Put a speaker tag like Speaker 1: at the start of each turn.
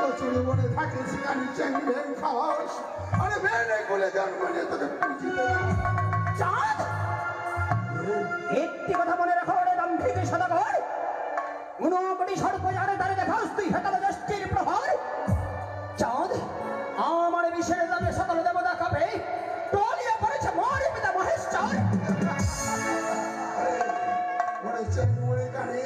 Speaker 1: কচুর বনে থাকিস কানি চ্যাং ভ্যাং আরে ভেনে গুলে জন্ম নিয়ে তোকে পুঁজিতে
Speaker 2: চাঁদ একটি কথা মনে রাখো রে দাম্ভিকের সদাগর ঊনকোটি সর্প যারে তারে দেখাস তুই হেতাল দৃষ্টির প্রহর চাঁদ আমার বিশেষ দামে সকল দেবতা খাবে টলিয়া পড়েছে মোর পিতা মহেশ চাঁদ
Speaker 1: ওরে চেঙ্গুরে কানে